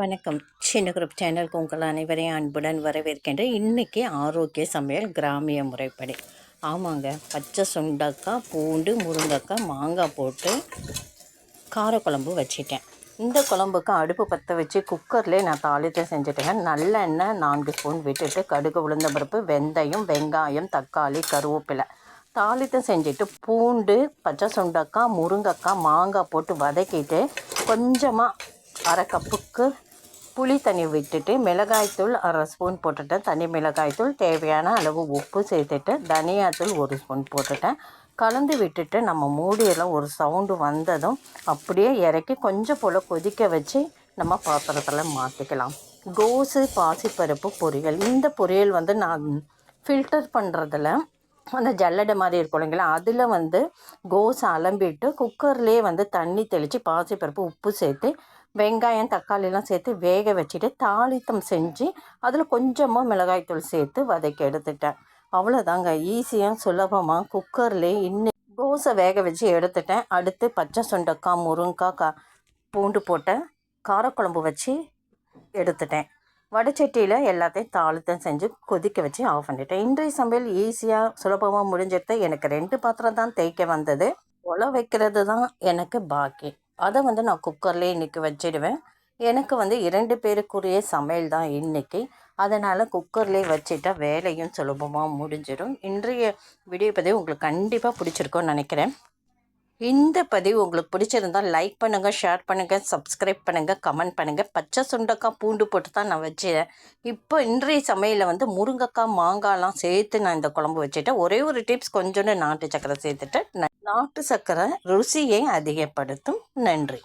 வணக்கம். சின்ன குரூப் சேனலுக்கு உங்கள் அனைவரையும் அன்புடன் வரவேற்கின்றேன். இன்றைக்கி ஆரோக்கிய சமையல் கிராமிய முறைப்படி. ஆமாங்க. பச்சை சுண்டக்காய் பூண்டு முருங்கக்காய் மாங்காய் போட்டு காரக்குழம்பு வச்சுட்டேன். இந்த குழம்புக்கு அடுப்பு பற்ற வச்சு குக்கர்லேயே நான் தாளித்து செஞ்சுட்டேங்க. நல்லெண்ணெய் நான்கு ஸ்பூன் விட்டுட்டு கடுகு உளுந்தம்பருப்பு வெந்தயம் வெங்காயம் தக்காளி கருவேப்பிலை தாளித்து செஞ்சுட்டு பூண்டு பச்சை சுண்டக்காய் முருங்கக்காய் மாங்காய் போட்டு வதக்கிட்டு கொஞ்சமாக அரை கப்புக்கு புளி தண்ணி விட்டுட்டு மிளகாய்த்தூள் அரை ஸ்பூன் போட்டுட்டேன். தனி மிளகாய்த்தூள் தேவையான அளவு உப்பு சேர்த்துட்டு தனியாத்தூள் ஒரு ஸ்பூன் போட்டுட்டேன். கலந்து விட்டுட்டு நம்ம மூடியெல்லாம் ஒரு சவுண்டு வந்ததும் அப்படியே இறக்கி கொஞ்சம் போல் கொதிக்க வச்சு நம்ம பாத்திரத்தில் மாற்றிக்கலாம் கோஸு பாசிப்பருப்பு பொரியல். இந்த பொரியல் வந்து நான் ஃபில்டர் பண்ணுறதில் அந்த ஜல்லடை மாதிரி இருக்கும் இல்லைங்களா? அதில் வந்து கோஸ் அலம்பிட்டு குக்கர்லேயே வந்து தண்ணி தெளித்து பாசிப்பருப்பு உப்பு சேர்த்து வெங்காயம் தக்காளிலாம் சேர்த்து வேக வச்சுட்டு தாளித்தம் செஞ்சு அதில் கொஞ்சமாக மிளகாய்த்தூள் சேர்த்து வதக்கி எடுத்துட்டேன். அவ்வளோதாங்க ஈஸியாக சுலபமாக குக்கர்லேயே இன்னும் கோஸை வேக வச்சு எடுத்துட்டேன். அடுத்து பச்சை சுண்டக்காய் முருங்காய் கா பூண்டு போட்டேன் காரக்குழம்பு வச்சு எடுத்துட்டேன். வடச்சட்டியில் எல்லாத்தையும் தாளித்தம் செஞ்சு கொதிக்க வச்சு ஆஃப் பண்ணிட்டேன். இன்றைய சமையல் ஈஸியாக சுலபமாக முடிஞ்சிட்டு எனக்கு ரெண்டு பாத்திரம் தான் தேய்க்க வந்தது. உல வைக்கிறது தான் எனக்கு பாக்கி. அதை வந்து நான் குக்கர்லேயே இன்றைக்கி வச்சிடுவேன். எனக்கு வந்து இரண்டு பேருக்குரிய சமையல் தான் இன்றைக்கி அதனால் குக்கர்லேயே வச்சுட்டா வேலையும் சுலபமாக முடிஞ்சிடும். இன்றைய வீடியோ பதிவு உங்களுக்கு கண்டிப்பாக பிடிச்சிருக்கோன்னு நினைக்கிறேன். இந்த பதிவு உங்களுக்கு பிடிச்சிருந்தால் லைக் பண்ணுங்கள் ஷேர் பண்ணுங்கள் சப்ஸ்கிரைப் பண்ணுங்கள் கமெண்ட் பண்ணுங்கள் பச்சை சுண்டக்காய் பூண்டு போட்டு தான் நான் வச்சேன் இப்போ இன்றைய சமையலில் வந்து முருங்கைக்காய் மாங்காய்லாம் சேர்த்து நான் இந்த குழம்பு வச்சுட்டேன். ஒரே ஒரு டிப்ஸ் கொஞ்சோண்டு நாட்டு சக்கரை சேர்த்துட்டு நாட்டு சக்கரை ருசியை அதிகப்படுத்தும். நன்றி.